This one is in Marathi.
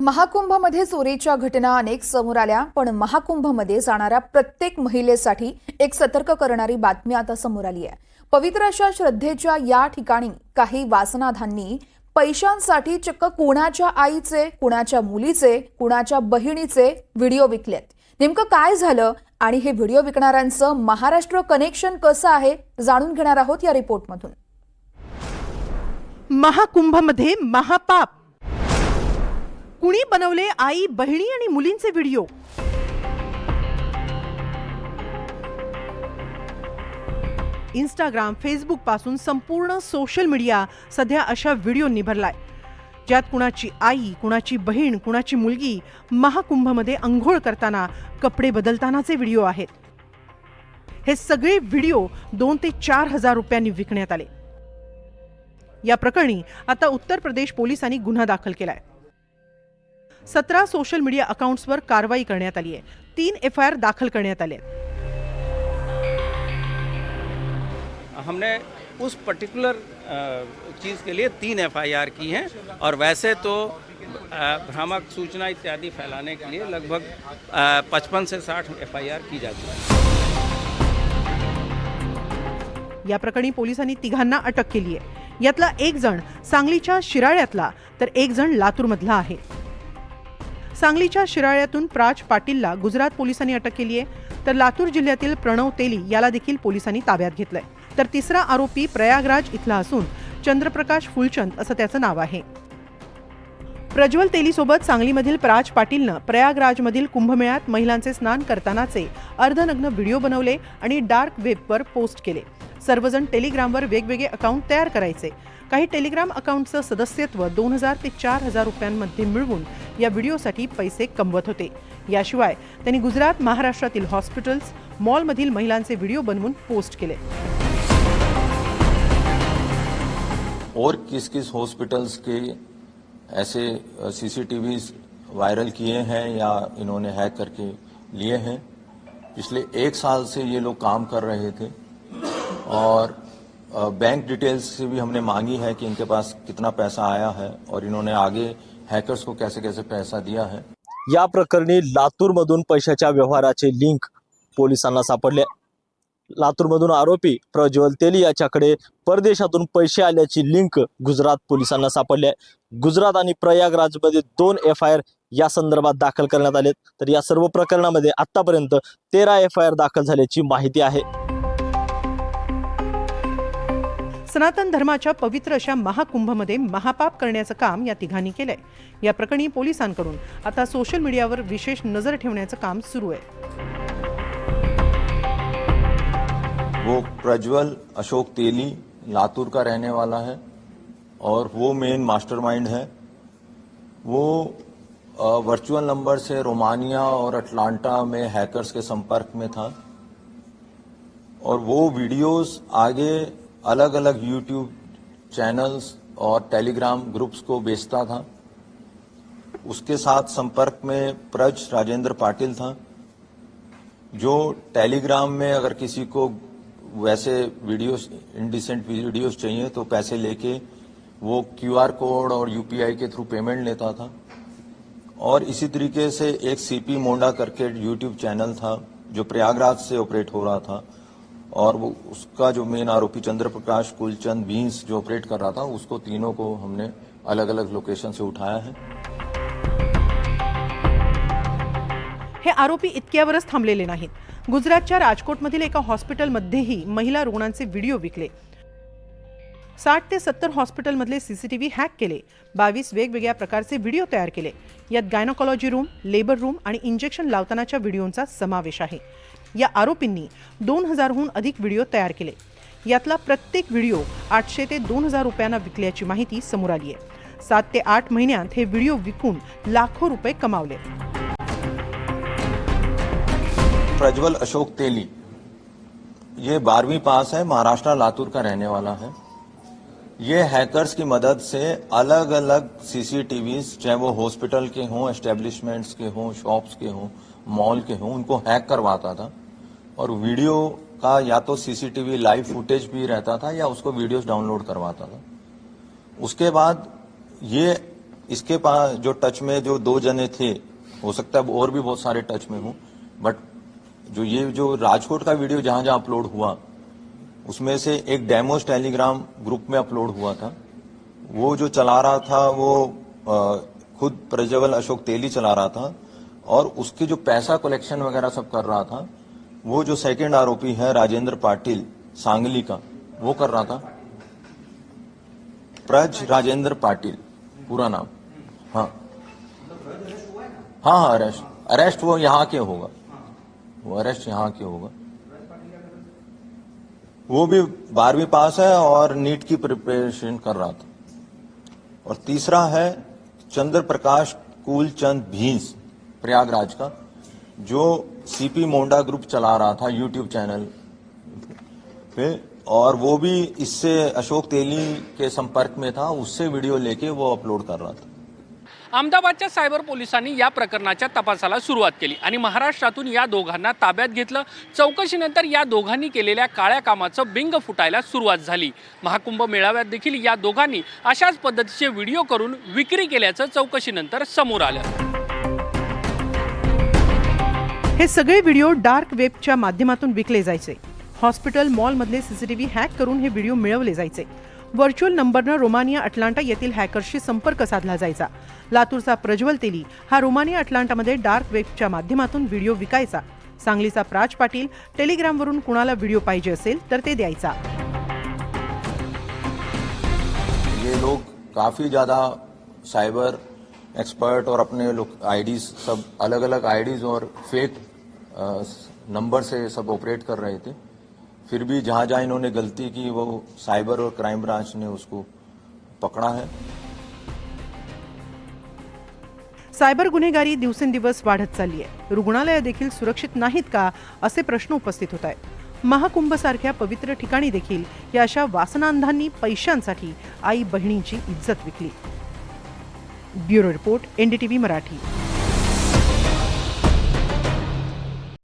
महाकुंभमध्ये चोरीच्या घटना अनेक समोर आल्या पण महाकुंभमध्ये जाणाऱ्या प्रत्येक महिलेसाठी एक सतर्क करणारी बातमी आता समोर आली आहे. पवित्र अशा श्रद्धेच्या या ठिकाणी काही वासनाधांनी पैशांसाठी चक्क कुणाच्या आईचे कुणाच्या मुलीचे कुणाच्या बहिणीचे व्हिडिओ विकलेत. नेमकं काय झालं आणि हे व्हिडिओ विकणाऱ्यांचं महाराष्ट्र कनेक्शन कसं आहे जाणून घेणार आहोत या रिपोर्टमधून. महाकुंभमध्ये महापाप. कुणी बनवले आई बहिणी आणि मुलींचे व्हिडिओ? इंस्टाग्राम फेसबुकपासून संपूर्ण सोशल मीडिया सध्या अशा व्हिडिओंनी भरलाय ज्यात कुणाची आई कुणाची बहीण कुणाची मुलगी महाकुंभमध्ये अंघोळ करताना कपडे बदलतानाचे व्हिडिओ आहेत. हे सगळे व्हिडिओ दोन ते चार हजार रुपयांनी विकण्यात आले. या प्रकरणी आता उत्तर प्रदेश पोलिसांनी गुन्हा दाखल केलाय. सतरा सोशल मीडिया अकाउंट्सवर कारवाई करण्यात आली आहे. तीन एफ आय आर दाखल करण्यात आले हमने उस पर्टिकुलर चीज़ के लिए तीन एफआईआर की हैं और वैसे तो भ्रामक सूचना इत्यादि फैलाने के लिए लगभग पचपन से साठ एफआईआर की जाती है। या प्रकरणी पोलिसांनी तिघांना अटक केली आहे. यातला एक जण सांगलीच्या शिराळ्यातला तर एक जण लातूरमधला आहे. सांगलीच्या शिराळ्यातून प्राज पाटीलला गुजरात पोलिसांनी अटक केली आहे. तर लातूर जिल्ह्यातील प्रणव तेली याला देखील पोलिसांनी ताब्यात घेतलंय. तर तिसरा आरोपी प्रयागराज इथला असून चंद्रप्रकाश फुलचंद असं त्याचं नाव आहे. प्रज्वल तेलीसोबत सांगलीमधील प्राज पाटीलनं प्रयागराजमधील कुंभमेळ्यात महिलांचे स्नान करतानाचे अर्धनग्न व्हिडिओ बनवले आणि डार्क वेबवर पोस्ट केले. सर्वजण टेलिग्रामवर वेगवेगळे अकाउंट तयार करायचे. काही टेलिग्राम अकाउंटचं सदस्यत्व दोन हजार ते चार हजार रुपयांमध्ये मिळवून या व्हिडिओसाठी पैसे कमवत होते. याशिवाय त्यांनी गुजरात महाराष्ट्रातील हॉस्पिटल्स मॉलमधील महिलांचे व्हिडिओ बनवून पोस्ट केले. और किस किस हॉस्पिटल्स के ऐसे सीसीटीवी वायरल किए हैं या इन्होंने हैक करके लिए हैं। पिछले एक साल से ये लोग काम कर रहे थे और बैंक डिटेल्स से भी हमने मांगी है कि इनके पास कितना पैसा आया है और इन्होंने आगे हैकर्स को कैसे कैसे पैसा दिया है। या प्रकरणी लातूरमधून पैशाच्या व्यवहाराचे लिंक पोलिसांना सापडले. लातूरमधून आरोपी प्रज्वल तेली याच्याकडे परदेशातून पैसे आल्याची लिंक गुजरात पोलिसांना सापडली आहे. गुजरात आणि प्रयागराजमध्ये दोन एफ आय आर या संदर्भात दाखल करण्यात आलेत. तर या सर्व प्रकरणामध्ये आतापर्यंत तेरा एफ आय आर दाखल झाल्याची माहिती आहे. सनातन धर्माच्या पवित्र अशा महाकुंभमध्ये महापाप करण्याचं काम या तिघांनी केलंय. या प्रकरणी पोलिसांकडून आता सोशल मीडियावर विशेष नजर ठेवण्याचं काम सुरू आहे. वो प्रज्वल, अशोक तेली, लातूर का रहने वाला है और वो मेन मास्टरमाइंड है। वो वर्चुअल नंबर से रोमानिया और अटलांटा में हैकर्स के संपर्क में था और वो वीडियोस आगे अलग अलग यूट्यूब चैनल्स और टेलीग्राम ग्रुप्स को बेचता था। उसके साथ संपर्क में प्रज राजेंद्र पाटिल था, जो टेलीग्राम में अगर किसी को वैसे वीडियोस इनडिसेंट वीडियोस चाहिए तो पैसे लेके वो क्यूआर कोड और यूपीआई के थ्रू पेमेंट लेता था। और इसी तरीके से एक सीपी मोंडा करके यूट्यूब चैनल था, जो प्रयागराज से ऑपरेट हो रहा था। और वो, उसका जो मेन आरोपी चंद्र प्रकाश कुलचंद बींस जो ऑपरेट कर रहा था, उसको तीनों को हमने अलग अलग लोकेशन से उठाया है। हे आरोपी इतक्यावरच थांबलेले नाहीत. गुजरातच्या राजकोटमधील एका हॉस्पिटलमध्येही महिला रुग्णांचे व्हिडिओ विकले. साठ ते सत्तर हॉस्पिटलमधले सीसीटीव्ही हॅक केले. बावीस वेगवेगळ्या प्रकारचे व्हिडिओ तयार केले. यात गायनोकॉलॉजी रूम लेबर रूम आणि इंजेक्शन लावतानाच्या व्हिडिओंचा समावेश आहे. या आरोपींनी दोन हजारहून अधिक व्हिडिओ तयार केले. यातला प्रत्येक व्हिडिओ आठशे ते दोन हजार रुपयांना विकल्याची माहिती समोर आली आहे सात ते आठ महिन्यात हे व्हिडिओ विकून लाखो रुपये कमावले. प्रज्वल अशोक तेली। ये बारहवीं पास है, महाराष्ट्र, लातूर का रहने वाला है। ये हैकर्स की मदद से अलग अलग सीसीटीवी चाहे वो हॉस्पिटल के हों एस्टेब्लिशमेंट्स के हों शॉप्स के हों मॉल के हों, उनको हैक करवाता था। और वीडियो का या तो सीसीटीवी लाइव फुटेज भी रहता था, या उसको वीडियोस डाउनलोड करवाता था। उसके बाद ये, इसके पास जो टच में जो दो जने थे, हो सकता है और भी बहुत सारे टच में हूँ बट जो ये जो राजकोट का वीडियो जहाँ जहाँ अपलोड हुआ उसमें से एक डेमोस टेलीग्राम ग्रुप में अपलोड हुआ था। वो जो चला रहा था वो अ, खुद प्रज्वल अशोक तेली चला रहा था और उसके जो पैसा कलेक्शन वगैरह सब कर रहा था वो जो सेकंड आरोपी है राजेंद्र पाटिल सांगली का वो कर रहा था। प्रज राजेंद्र पाटिल पूरा नाम। हाँ। हाँ हाँ अरेस्ट। अरेस्ट वो यहाँ के होगा। वो अरेस्ट यहाँ के होगा? वो भी बारहवीं पास है और नीट की प्रिपरेशन कर रहा था। और तीसरा है चंद्र प्रकाश कुलचंद भींस, प्रयागराज का, जो सीपी मोंडा ग्रुप चला रहा था यूट्यूब चैनल पे। और वो भी इससे अशोक तेली के संपर्क में था, उससे वीडियो लेके वो अपलोड कर रहा था। अहमदाबादच्या सायबर पोलिसांनी या प्रकरणाच्या तपासाला सुरुवात केली आणि महाराष्ट्रातून या दोघांना ताब्यात घेतलं. चौकशीनंतर या दोघांनी केलेल्या काळ्या कामाचं बिंग फुटायला सुरुवात झाली. महाकुंभ मेळाव्यात देखील या दोघांनी अशाच पद्धतीचे व्हिडिओ करून विक्री केल्याचं चौकशीनंतर समोर आलं. हे सगळे व्हिडिओ डार्क वेबच्या माध्यमातून विकले जायचे. हॉस्पिटल मॉलमधले सीसीटीव्ही हॅक करून हे व्हिडिओ मिळवले जायचे. व्हर्च्युअल नंबरनं रोमानिया अटलांटा येथील हॅकर्सशी संपर्क साधला जायचा. लातूरचा प्रज्वल तेली हा रोमानिया अटलांटामध्ये डार्क वेबच्या माध्यमातून व्हिडिओ विकायचा. सांगलीचा प्राज पाटील टेलिग्रामवरून कुणाला व्हिडिओ पाहिजे असेल तर ते द्यायचा. ये लोग काफी ज्यादा साइबर एक्सपर्ट और अपने लोग आईडीज सब अलग अलग आईडीज और फेक नंबर से सब ऑपरेट कर रहे थे। फिर भी जहां जहां इन्होंने गलती की वो साइबर और क्राइम ब्रांच ने उसको पकड़ा है। सायबर गुन्हेगारी दिवसेंदिवस वाढत चालली आहे. रुग्णालय देखील सुरक्षित नाहीत का असे प्रश्न उपस्थित होत आहेत. महाकुंभसारख्या पवित्र ठिकाणी देखील या अशा वासनांधांनी पैशांसाठी आई बहिणींची इज्जत विकली. Bureau report NDTV Marathi.